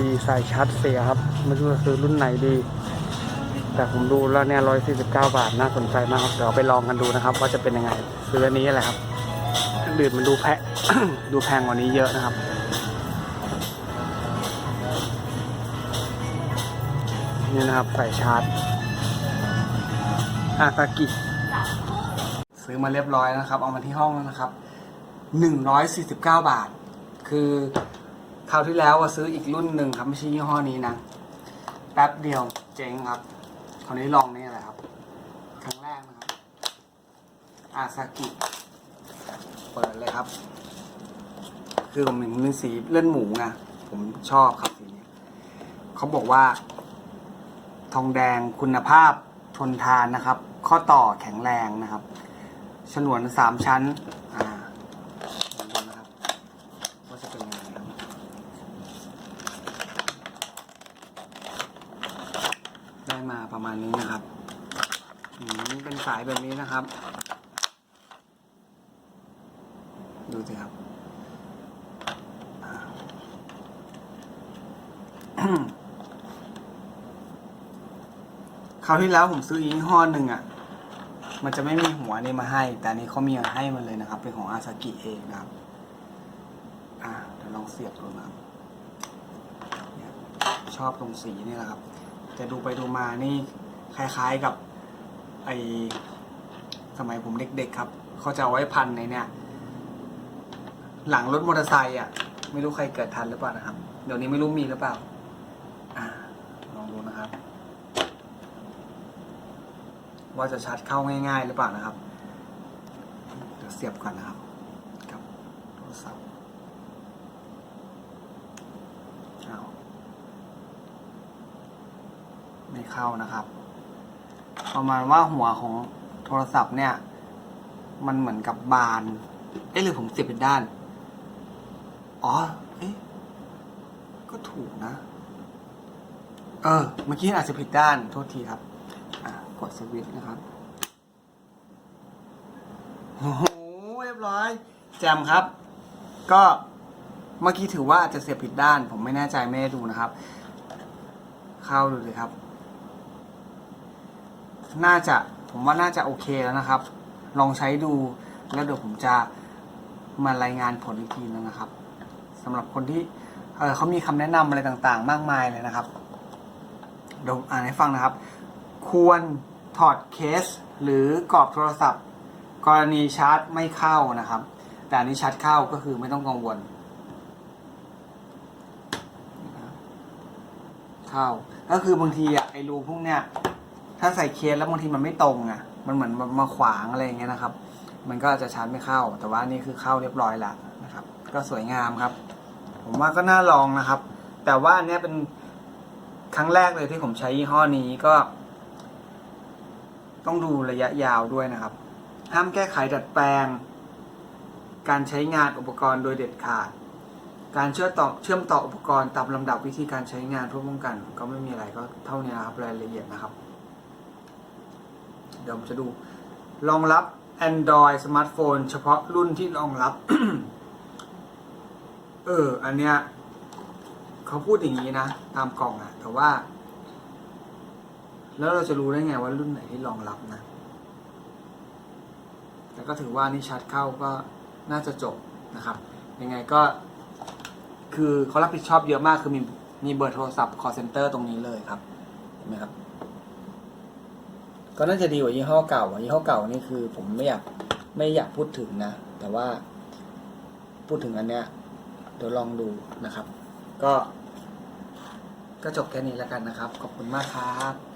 ดีสายชาร์จเสียครับไม่รู้จะซื้อรุ่นไหนดี แต่ผมดูแล้วเนี่ยร้อยสี่สิบเก้าบาทน่าสนใจมากครับเดี๋ยวไปลองกันดูนะครับ ว่าจะเป็นยังไงซื้ออันนี้แหละครับอันอื่นมันดูแพะดูแพงกว่านี้เยอะนะครับนี่นะครับสายชาร์จอาซากิซื้อมาเรียบร้อยนะครับ เอามาที่ห้องแล้วนะครับหนึ่งร้อยสี่สิบเก้าบาท คือ คราวที่แล้วว่าซื้ออีกรุ่นหนึ่งครับไม่ใช่ยี่ห้อนี้นะ แป๊บเดียวเจ๊งครับ คราวนี้ลองนี่แหละครับ ครั้งแรกนะครับ อาซากิ เปิดเลยครับ คือผมเห็นเป็นสีเลื่อดหมูไงผมชอบครับสีนี้เขาบอกว่า ทองแดงคุณภาพทนทานนะครับ ข้อต่อแข็งแรงนะครับ ฉนวนสามชั้น อ่าลองดูนะครับ ว่าจะเป็นยังไงครับได้ มาประมาณนี้นะครับอืมเป็นสายแบบนี้นะครับ ดูสิครับคราวที่แล้วผมซื้ออีกยี่ห้อหนึ่งอะ มันจะไม่มีหัวนี่มาให้ แต่นี้เขามีให้มาเลยนะครับ เป็นของอาซากิเองนะครับ อ่าเดี๋ยวลองเสียบดูนะครับชอบตรงสีนี่แหละครับ แต่ดูไปดูมานี่คล้ายๆกับไอสมัยผมเด็กๆครับเขาจะเอาไว้พันในเนี่ย หลังรถมอเตอร์ไซค์อะ ไม่รู้ใครเกิดทันหรือเปล่านะครับ เดี๋ยวนี้ไม่รู้มีหรือเปล่า อ่าลองดูนะครับ ว่าจะชัดเข้าง่ายๆหรือเปล่านะครับเดี๋ยวเสียบก่อนนะครับ กับโทรศัพท์เอา ไม่เข้านะครับ ประมาณว่าหัวของโทรศัพท์เนี่ย มันเหมือนกับบานเอ๊ะหรือผมเสียบเป็นด้าน อ๋อ เอ๊ะ ก็ถูกนะ เออ เมื่อกี้อาจจะผิดด้าน โทษทีครับ อะ กดสวิตช์นะครับ โอ้โห เรียบร้อย แจมครับ ก็เมื่อกี้ถือว่าอาจจะเสียบผิดด้าน ผมไม่แน่ใจไม่ได้ดูนะครับ เข้าดูเลยครับ น่าจะผมว่าน่าจะโอเคแล้วนะครับ ลองใช้ดูแล้วเดี๋ยวผมจะมารายงานผลอีกทีนึงนะครับสำหรับคนที่เเขามีคำแนะนำอะไรต่างๆ มากมายเลยนะครับเดี๋ยวอ่านให้ฟังนะครับ ควรถอดเคส หรือกรอบโทรศัพท์ กรณีชาร์จไม่เข้านะครับ แต่อันนี้ชาร์จเข้าก็คือไม่ต้องกังวล เข้า ก็คือบางทีอะไอรูพวกเนี้ย ถ้าใส่เคสแล้วบางทีมันไม่ตรงอะมันเหมือนมาขวางอะไรอย่างเงี้ยนะครับ มันก็จะชาร์จไม่เข้า แต่ว่านี่คือเข้าเรียบร้อยแล้วนะครับ ก็สวยงามครับ ผมว่าก็น่าลองนะครับ แต่ว่าอันนี้เป็นครั้งแรกเลยที่ผมใช้ยี่ห้อนี้ก็ ต้องดูระยะยาวด้วยนะครับ ห้ามแก้ไขดัดแปลง การใช้งานอุปกรณ์โดยเด็ดขาด การเชื่อมต่อเชื่อมต่ออุปกรณ์ตามลำดับวิธีการใช้งานเพื่อป้องกัน ก็ไม่มีอะไรก็เท่านี้นะครับรายละเอียดนะครับ เดี๋ยวผมจะดู รองรับ Android สมาร์ทโฟนเฉพาะรุ่นที่รองรับ เออ อันเนี้ยเขาพูดอย่างนี้นะ ตามกล่องอะแต่ว่า แล้วเราจะรู้ได้ไงว่ารุ่นไหนที่รองรับนะ แต่ก็ถือว่านี่ชัดเข้าก็น่าจะจบนะครับ ยังไงก็ คือเขารับผิดชอบเยอะมากคือมีมีเบอร์โทรศัพท์ call center ตรงนี้เลยครับ เห็นไหมครับ ก็น่าจะดีกว่ายี่ห้อเก่าอะยี่ห้อเก่านี่คือ ผมไม่อยากไม่อยากพูดถึงนะ แต่ว่าพูดถึงอันเนี้ยเดี๋ยวลองดูนะครับ ก็ก็จบแค่นี้แล้วกันนะครับ ขอบคุณมากครับ